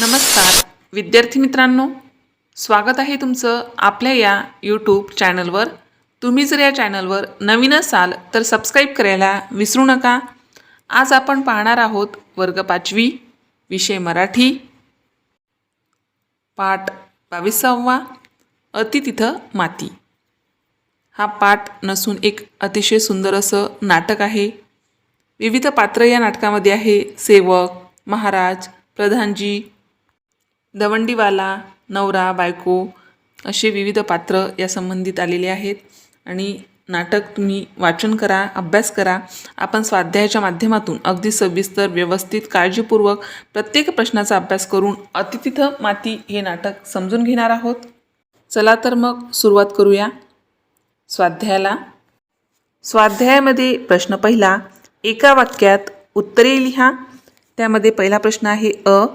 नमस्कार. विद्यार्थी मित्रांनो स्वागत आहे तुमचं आपल्या या यूट्यूब चॅनलवर तुम्ही जर या चॅनलवर नवीन असाल तर सबस्क्राईब करायला विसरू नका. आज आपण पाहणार आहोत वर्ग पाचवी विषय मराठी पाठ बावीसावा अति तिथं माती. हा पाठ नसून एक अतिशय सुंदर असं नाटक आहे. विविध पात्र या नाटकामध्ये आहे सेवक महाराज प्रधानजी दवंडीवाला नवरा बायको असे विविध पात्र या संबंधित आलेले आहेत. आणि नाटक तुम्ही वाचन करा अभ्यास करा. आपण स्वाध्यायाच्या माध्यमातून अगदी सविस्तर व्यवस्थित काळजीपूर्वक प्रत्येक प्रश्नाचा अभ्यास करून अतिथिथं माती हे नाटक समजून घेणार आहोत. चला तर मग सुरुवात करूया. स्वाध्यायाला. स्वाध्यायामध्ये प्रश्न पहिला एका वाक्यात उत्तरे लिहा. त्यामध्ये पहिला प्रश्न आहे अ.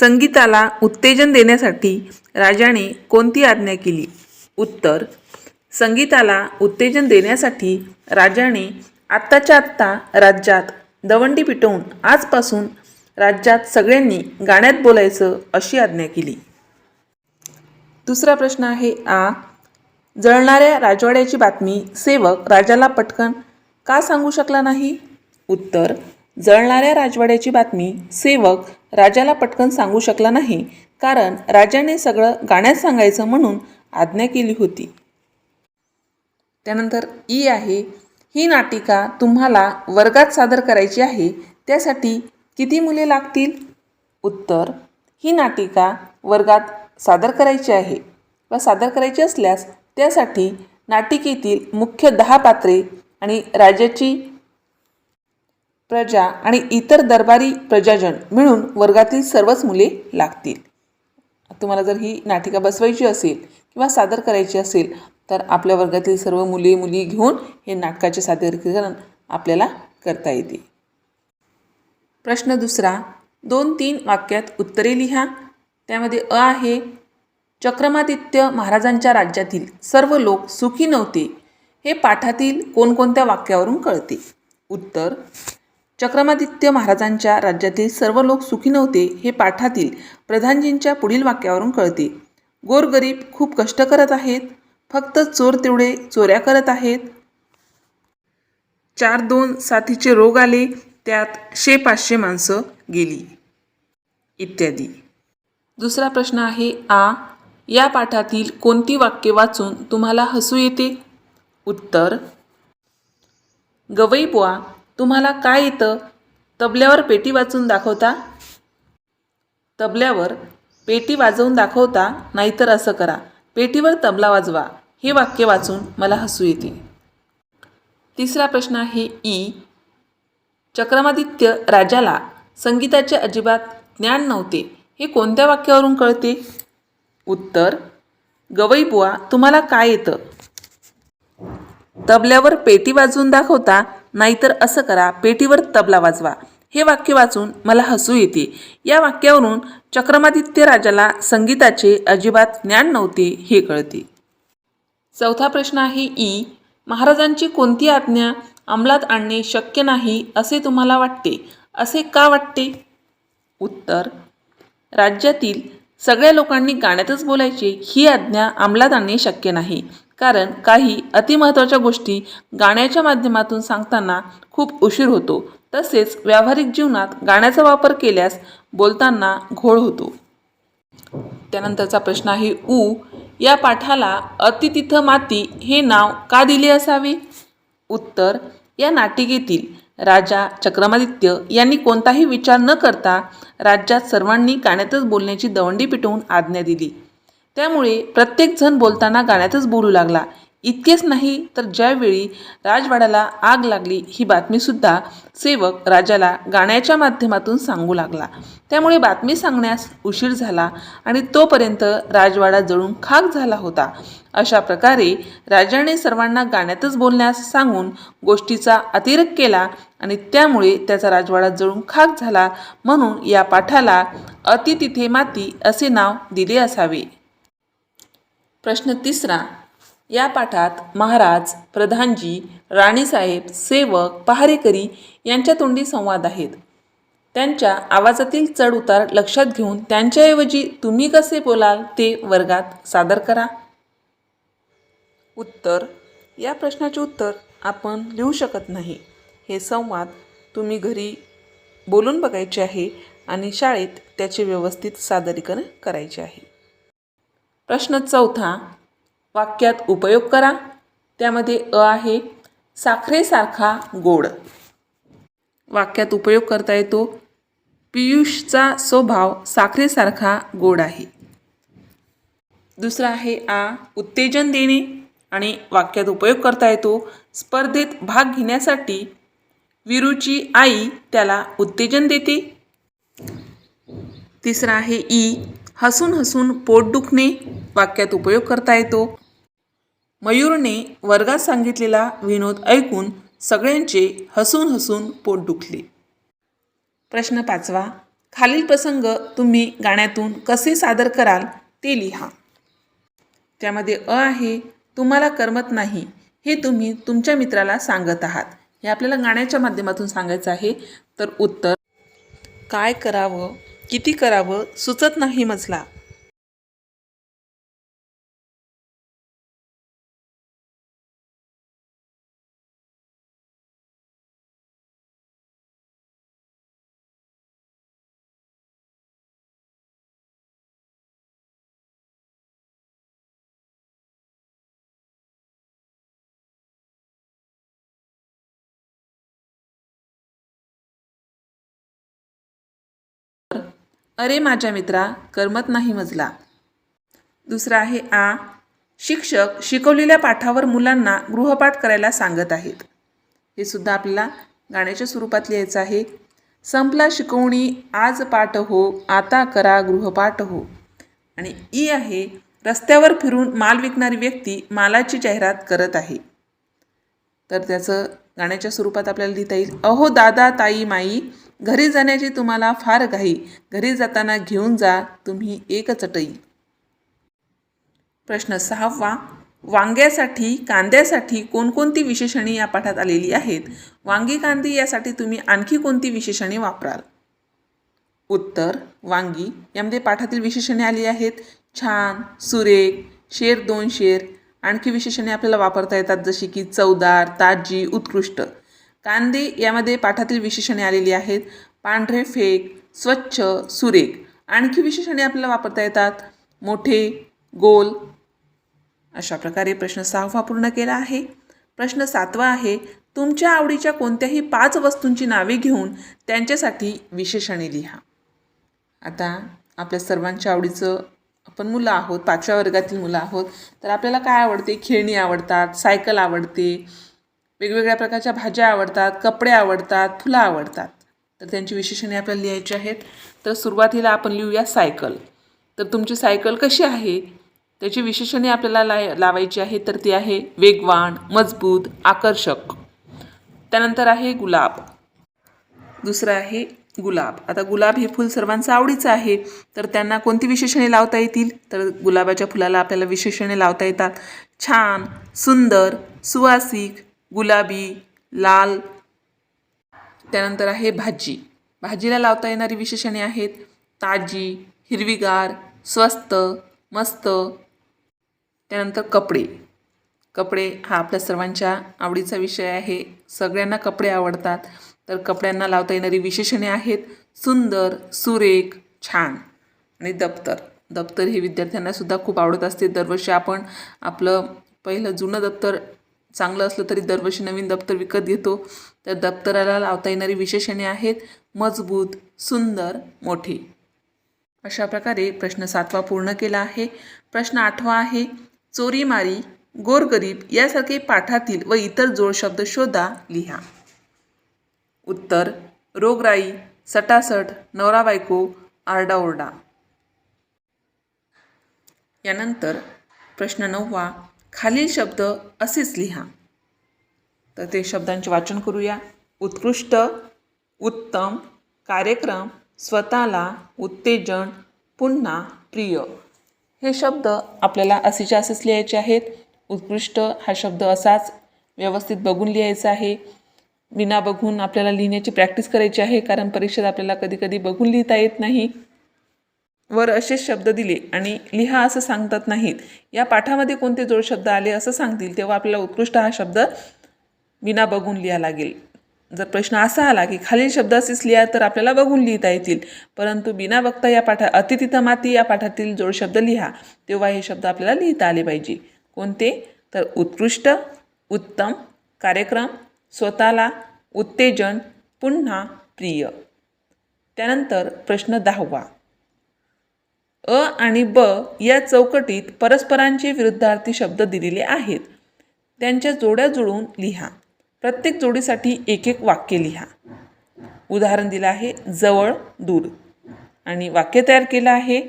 संगीताला उत्तेजन देण्यासाठी राजाने कोणती आज्ञा केली? उत्तर संगीताला उत्तेजन देण्यासाठी राजाने आत्ताच्या आत्ता राज्यात दवंडी पिटवून आजपासून राज्यात सगळ्यांनी गाण्यात बोलायचं अशी आज्ञा केली. दुसरा प्रश्न आहे आ जळणाऱ्या राजवाड्याची बातमी सेवक राजाला पटकन का सांगू शकला नाही? उत्तर जळणाऱ्या राजवाड्याची बातमी सेवक राजाला पटकन सांगू शकला नाही कारण राजाने सगळं गाण्यात सांगायचं म्हणून आज्ञा केली होती. त्यानंतर ई आहे ही नाटिका तुम्हाला वर्गात सादर करायची आहे त्यासाठी किती मुले लागतील? उत्तर ही नाटिका वर्गात सादर करायची आहे व सादर करायची असल्यास त्यासाठी नाटिकेतील मुख्य दहा पात्रे आणि राजाची प्रजा आणि इतर दरबारी प्रजाजन मिळून वर्गातील सर्वच मुले लागतील. तुम्हाला जर ही नाटिका बसवायची असेल किंवा सादर करायची असेल तर आपल्या वर्गातील सर्व मुले मुली घेऊन हे नाटकाचे सादरीकरण आपल्याला करता येते. प्रश्न दुसरा दोन तीन वाक्यात उत्तरे लिहा. त्यामध्ये अ आहे चक्रमादित्य महाराजांच्या राज्यातील सर्व लोक सुखी नव्हते. हे पाठातील कोणकोणत्या वाक्यावरून कळते? उत्तर चक्रमादित्य महाराजांच्या राज्यातील सर्व लोक सुखी नव्हते हे पाठातील प्रधानजींच्या पुढील वाक्यावरून कळते. गोरगरीब खूप कष्ट करत आहेत फक्त चोर तेवढे चोऱ्या करत आहेत. चार दोन साथीचे रोग आले त्यात शे पाचशे माणसं गेली. इत्यादी. दुसरा प्रश्न आहे आ या पाठातील कोणती वाक्य वाचून तुम्हाला हसू येते? उत्तर गवई बुवा तुम्हाला काय येतं तबल्यावर पेटी वाचून दाखवता? तबल्यावर पेटी वाजवून दाखवता? नाहीतर असं करा. पेटीवर तबला वाजवा. हे वाक्य वाचून मला हसू येते. तिसरा प्रश्न आहे ई. चक्रमादित्य राजाला संगीताचे अजिबात ज्ञान नव्हते. हे कोणत्या वाक्यावरून कळते? उत्तर गवई बुवा तुम्हाला काय येतं? तबल्यावर पेटी वाजवून दाखवता? नाहीतर असं करा पेटीवर तबला वाजवा. हे वाक्य वाचून मला हसू येते. या वाक्यावरून चक्रमादित्य राजाला संगीताचे अजिबात ज्ञान नव्हते हे कळते. चौथा प्रश्न आहे ई. महाराजांची कोणती आज्ञा अंमलात आणणे शक्य नाही असे तुम्हाला वाटते? असे का वाटते? उत्तर. राज्यातील सगळ्या लोकांनी गाण्यातच बोलायचे ही आज्ञा अंमलात आणणे शक्य नाही. कारण काही अतिमहत्त्वाच्या गोष्टी गाण्याच्या माध्यमातून सांगताना खूप उशीर होतो. तसेच व्यावहारिक जीवनात गाण्याचा वापर केल्यास बोलताना घोळ होतो. त्यानंतरचा प्रश्न आहे ऊ या पाठाला अतितिथ माती हे नाव का दिले असावे? उत्तर या नाटिकेतील राजा चक्रमादित्य यांनी कोणताही विचार न करता राज्यात सर्वांनी गाण्यातच बोलण्याची दवंडी पिटवून आज्ञा दिली. त्यामुळे प्रत्येकजण बोलताना गाण्यातच बोलू लागला. इतकेच नाही तर ज्यावेळी राजवाड्याला आग लागली ही बातमीसुद्धा सेवक राजाला गाण्याच्या माध्यमातून सांगू लागला. त्यामुळे बातमी सांगण्यास उशीर झाला आणि तोपर्यंत राजवाडा जळून खाक झाला होता. अशा प्रकारे राजाने सर्वांना गाण्यातच बोलण्यास सांगून गोष्टीचा अतिरेक केला आणि त्यामुळे त्याचा राजवाडा जळून खाक झाला म्हणून या पाठाला अति तिथे माती असे नाव दिले असावे. प्रश्न तिसरा. या पाठात महाराज प्रधानजी राणीसाहेब सेवक पहारेकरी यांच्या तोंडी संवाद आहेत. त्यांच्या आवाजातील चढउतार लक्षात घेऊन त्यांच्याऐवजी तुम्ही कसे बोलाल ते वर्गात सादर करा. उत्तर. या प्रश्नाचे उत्तर आपण लिहू शकत नाही. हे संवाद तुम्ही घरी बोलून बघायचे आहे आणि शाळेत त्याचे व्यवस्थित सादरीकरण करायचे आहे. प्रश्न चौथा वाक्यात उपयोग करा. त्यामध्ये अ आहे साखरेसारखा गोड. वाक्यात उपयोग करता येतो पियुषचा स्वभाव साखरेसारखा गोड आहे. दुसरा आहे आ उत्तेजन देणे आणि वाक्यात उपयोग करता येतो स्पर्धेत भाग घेण्यासाठी विरूची आई त्याला उत्तेजन देते. तिसरा आहे ई हसून हसून पोट दुखणे वाक्यात उपयोग करता येतो. मयूरने वर्गात सांगितलेला विनोद ऐकून सगळ्यांचे हसून हसून पोट दुखले. प्रश्न पाचवा खालील प्रसंग तुम्ही गाण्यातून कसे सादर कराल ते लिहा. त्यामध्ये अ आहे तुम्हाला करमत नाही हे तुम्ही तुमच्या मित्राला सांगत आहात. हे आपल्याला गाण्याच्या माध्यमातून सांगायचं आहे. तर उत्तर काय करावं? किती करावं सुचत नाही मजला. अरे माझ्या मित्रा करमत नाही मजला. दुसरा आहे आ. शिक्षक शिकवलेल्या पाठावर मुलांना गृहपाठ करायला सांगत आहेत. हे सुद्धा आपल्याला गाण्याच्या स्वरूपात लिहायचं आहे. संपला शिकवणी आज पाठ हो आता करा गृहपाठ हो. आणि ई आहे रस्त्यावर फिरून माल विकणारी व्यक्ती मालाची जाहिरात करत आहे. तर त्याचं गाण्याच्या स्वरूपात आपल्याला लिहिता येईल. अहो दादा ताई माई घरी जाण्याची तुम्हाला फार घाई. घरी जाताना घेऊन जा तुम्ही एक चटई प्रश्न सहावा. वांग्यासाठी कांद्यासाठी कोणकोणती विशेषणे या पाठात आलेली आहेत? वांगी कांदी यासाठी तुम्ही आणखी कोणती विशेषणे वापराल? उत्तर. वांगी यामध्ये पाठातील विशेषणे आली आहेत. छान सुरेख शेर दोन शेर. आणखी विशेषणे आपल्याला वापरता येतात जशी की चवदार ताजी उत्कृष्ट. कांदे यामध्ये पाठातील विशेषणे आलेली आहेत. पांढरे फेक स्वच्छ सुरेख. आणखी विशेषणे आपल्याला वापरता येतात. मोठे गोल. अशा प्रकारे प्रश्न सहावा पूर्ण केला आहे. प्रश्न सातवा आहे तुमच्या आवडीच्या कोणत्याही पाच वस्तूंची नावे घेऊन त्यांच्यासाठी विशेषणे लिहा. आता आपल्या सर्वांच्या आवडीचं आपण मुलं आहोत पाचव्या वर्गातील मुलं आहोत. तर आपल्याला काय आवडते? खेळणी आवडतात सायकल आवडते वेगवेगळ्या प्रकारच्या भाज्या आवडतात कपडे आवडतात फुलं आवडतात. तर त्यांची विशेषणे आपल्याला लिहायची आहेत. तर सुरुवातीला आपण लिहूया सायकल. तर तुमची सायकल कशी आहे? त्याची विशेषणे आपल्याला लाय लावायची आहे. तर ती आहे वेगवान मजबूत आकर्षक. त्यानंतर आहे गुलाब. दुसरं आहे गुलाब. आता गुलाब हे फूल सर्वांचं आवडीचं आहे. तर त्यांना कोणती विशेषणे लावता येतील? तर गुलाबाच्या फुलाला आपल्याला विशेषणे लावता येतात. छान सुंदर सुवासिक गुलाबी लाल. त्यानंतर आहे भाजी. भाजीला लावता येणारी विशेषणे आहेत ताजी हिरवीगार स्वस्त मस्त. त्यानंतर कपडे. कपडे हा आपल्या सर्वांच्या आवडीचा विषय आहे. सगळ्यांना कपडे आवडतात. तर कपड्यांना लावता येणारी विशेषणे आहेत सुंदर सुरेख छान आणि दप्तर. दप्तर हे विद्यार्थ्यांनासुद्धा खूप आवडत असते. दरवर्षी आपण आपलं पहिलं जुनं दप्तर चांगलं असलं तरी दरवर्षी नवीन दप्तर विकत घेतो. त्या दप्तराला लावता येणारी विशेषणे आहेत मजबूत सुंदर मोठे. अशा प्रकारे प्रश्न सातवा पूर्ण केला आहे. प्रश्न आठवा आहे चोरीमारी गोरगरीब यासारखे पाठातील व इतर जोडशब्द शोधा लिहा. उत्तर रोगराई सटासट नवरा बायको आरडाओरडा यानंतर प्रश्न नववा खालील शब्द असेच लिहा. तर ते शब्दांचे वाचन करूया. उत्कृष्ट उत्तम कार्यक्रम स्वतःला उत्तेजन पुन्हा प्रिय. हे शब्द आपल्याला असेच्या असेच लिहायचे आहेत उत्कृष्ट हा शब्द असाच व्यवस्थित बघून लिहायचा आहे. विना बघून आपल्याला लिहिण्याची प्रॅक्टिस करायची आहे कारण परीक्षेत आपल्याला कधी कधी बघून लिहिता येत नाही. वर असे शब्द दिले आणि लिहा असं सांगतात नाहीत. या पाठामध्ये कोणते जोड शब्द आले असं सांगतील तेव्हा आपल्याला उत्कृष्ट हा शब्द विना बघून लिहा लागेल. जर प्रश्न असा आला की खालील शब्द असेच लिहा तर आपल्याला बघून लिहिता येतील. परंतु बिना बघता या पाठा अतिथित माती या पाठातील जोड शब्द लिहा तेव्हा हे शब्द आपल्याला लिहिता आले पाहिजे. कोणते? तर उत्कृष्ट उत्तम कार्यक्रम स्वतःला उत्तेजन पुन्हा प्रिय. त्यानंतर प्रश्न दहावा. अ आणि ब या चौकटीत परस्परांचे विरुद्धार्थी शब्द दिलेले आहेत. त्यांच्या जोड्या जुळवून लिहा. प्रत्येक जोडीसाठी एक एक वाक्य लिहा. उदाहरण दिलं आहे जवळ दूर. आणि वाक्य तयार केलं आहे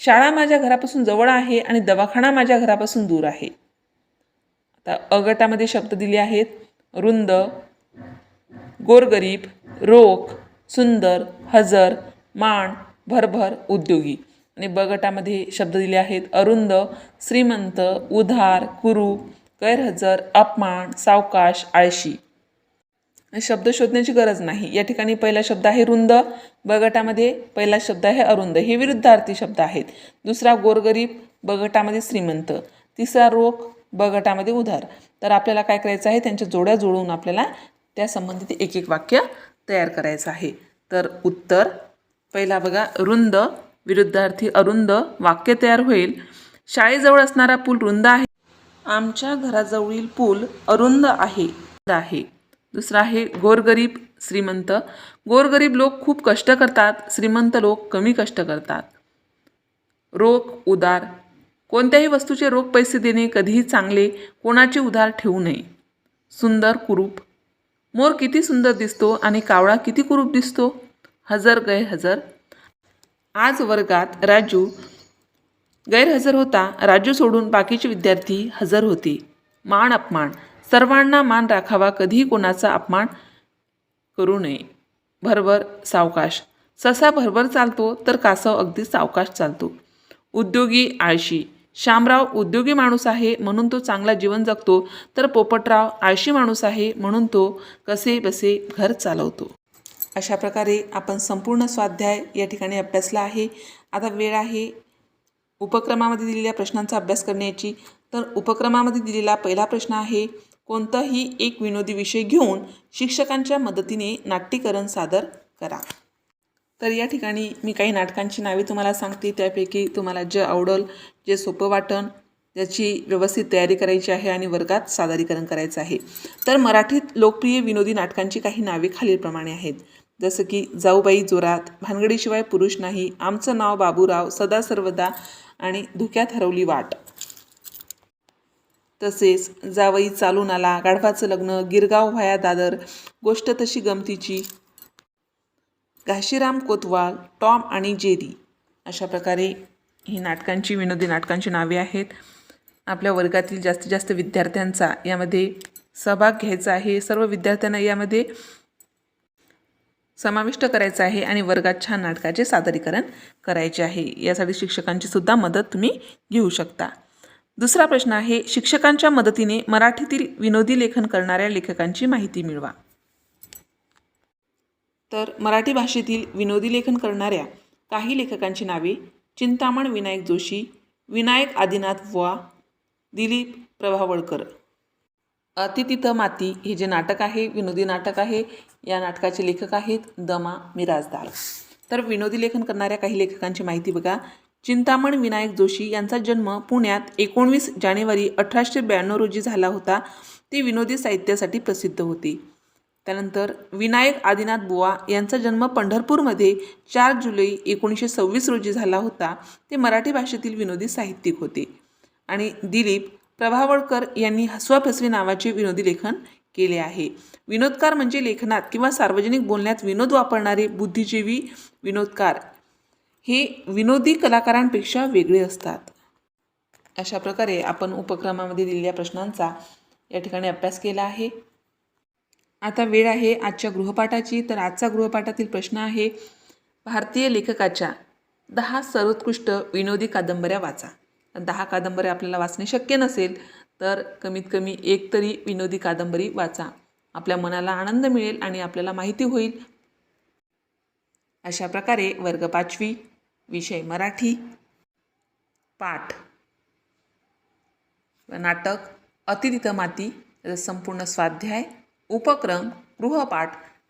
शाळा माझ्या घरापासून जवळ आहे आणि दवाखाना माझ्या घरापासून दूर आहे. आता अगटामध्ये शब्द दिले आहेत रुंद गोरगरीब रोख सुंदर हजर माण भरभर उद्योगी. आणि ब गटामध्ये शब्द दिले आहेत. अरुंद श्रीमंत उधार कुरूप गैरहजर अपमान सावकाश आळशी. शब्द शोधण्याची गरज नाही. या ठिकाणी पहिला शब्द आहे रुंद. ब गटामध्ये पहिला शब्द आहे अरुंद. हे विरुद्धार्थी शब्द आहेत. दुसरा गोरगरीब ब गटामध्ये श्रीमंत. तिसरा रोख ब गटामध्ये उधार. तर आपल्याला काय करायचं आहे? त्यांच्या जोड्या जुळवून आपल्याला त्या संबंधित एक एक वाक्य तयार करायचं आहे. तर उत्तर पहिला बघा रुंद. विरुद्धार्थी अरुंद वाक्य तयार होईल. शाळेजवळ असणारा पूल रुंद आहे. आमच्या घराजवळील पूल अरुंद आहे. आहे. दुसरा आहे गोरगरीब श्रीमंत. गोरगरीब लोक खूप कष्ट करतात. श्रीमंत लोक कमी कष्ट करतात. रोख उदार. कोणत्याही वस्तूचे रोख पैसे देणे कधीही चांगले कोणाचे उधार ठेवू नये. सुंदर कुरूप. मोर किती सुंदर दिसतो आणि कावळा किती कुरूप दिसतो? हजर गैरहजर आज वर्गात राजू गैरहजर होता. राजू सोडून बाकीचे विद्यार्थी हजर होते. मान अपमान. सर्वांना मान राखावा. कधीही कोणाचा अपमान करू नये. भरभर सावकाश. ससा भरभर चालतो तर कासव अगदी सावकाश चालतो. उद्योगी आळशी. श्यामराव उद्योगी माणूस आहे म्हणून तो चांगला जीवन जगतो. तर पोपटराव आळशी माणूस आहे म्हणून तो कसे बसे घर चालवतो. अशा प्रकारे आपण संपूर्ण स्वाध्याय या ठिकाणी अभ्यासला आहे. आता वेळ आहे उपक्रमामध्ये दिलेल्या प्रश्नांचा अभ्यास करण्याची. तर उपक्रमामध्ये दिलेला पहिला प्रश्न आहे कोणताही एक विनोदी विषय घेऊन शिक्षकांच्या मदतीने नाट्यकरण सादर करा. तर या ठिकाणी मी काही नाटकांची नावे तुम्हाला सांगते. त्यापैकी तुम्हाला जे आवडल जे सोपं वाटन त्याची व्यवस्थित तयारी करायची आहे आणि वर्गात सादरीकरण करायचं आहे. तर मराठीत लोकप्रिय विनोदी नाटकांची काही नावे खालीलप्रमाणे आहेत. जसं की जाऊबाई जोरात भानगडीशिवाय पुरुष नाही आमचं नाव बाबूराव सदा सर्वदा आणि धुक्यात हरवली वाट. तसेच जावई चालून आला गाढवाचं लग्न गिरगाव व्हाया दादर गोष्ट तशी गमतीची. घाशीराम कोतवाल टॉम आणि जेरी अशा प्रकारे ही नाटकांची विनोदी नाटकांची नावे आहेत. आपल्या वर्गातील जास्तीत जास्त विद्यार्थ्यांचा यामध्ये सहभाग घ्यायचा आहे. सर्व विद्यार्थ्यांना यामध्ये समाविष्ट करायचं आहे आणि वर्गात छान नाटकाचे सादरीकरण करायचे आहे. यासाठी शिक्षकांची सुद्धा मदत तुम्ही घेऊ शकता. दुसरा प्रश्न आहे शिक्षकांच्या मदतीने मराठीतील विनोदी लेखन करणाऱ्या लेखकांची माहिती मिळवा. तर मराठी भाषेतील विनोदी लेखन करणाऱ्या काही लेखकांची नावे चिंतामण विनायक जोशी विनायक आदिनाथ वा दिलीप प्रभावळकर. अतिथित माती हे जे नाटक आहे विनोदी नाटक आहे या नाटकाचे लेखक आहेत दमा मिराजदार. तर विनोदी लेखन करणाऱ्या काही लेखकांची माहिती बघा. चिंतामण विनायक जोशी यांचा जन्म पुण्यात एकोणवीस जानेवारी अठराशे ब्याण्णव रोजी झाला होता. ते विनोदी साहित्यासाठी प्रसिद्ध होते. त्यानंतर विनायक आदिनाथ बुवा यांचा जन्म पंढरपूरमध्ये चार जुलै एकोणीसशे सव्वीस रोजी झाला होता. ते मराठी भाषेतील विनोदी साहित्यिक होते. आणि दिलीप प्रभावळकर यांनी हसवाफसवी नावाचे विनोदी लेखन केले आहे. विनोदकार म्हणजे लेखनात किंवा सार्वजनिक बोलण्यात विनोद वापरणारे बुद्धिजीवी विनोदकार. हे विनोदी कलाकारांपेक्षा वेगळे असतात. अशा प्रकारे आपण उपक्रमामध्ये दिलेल्या प्रश्नांचा या ठिकाणी अभ्यास केला आहे. आता वेळ आहे आजच्या गृहपाठाची. तर आजचा गृहपाठातील प्रश्न आहे भारतीय लेखकाच्या दहा सर्वोत्कृष्ट विनोदी कादंबऱ्या वाचा. दहा कादंबऱ्या आपल्याला वाचणे शक्य नसेल तर कमीत कमी एक तरी विनोदी कादंबरी वाचा. आपल्या मनाला आनंद मिळेल आणि आपल्याला माहिती होईल. अशा प्रकारे वर्ग पाचवी विषय मराठी पाठ. नाटक अतिरिक्त माती संपूर्ण स्वाध्याय उपक्रम गृहपाठ.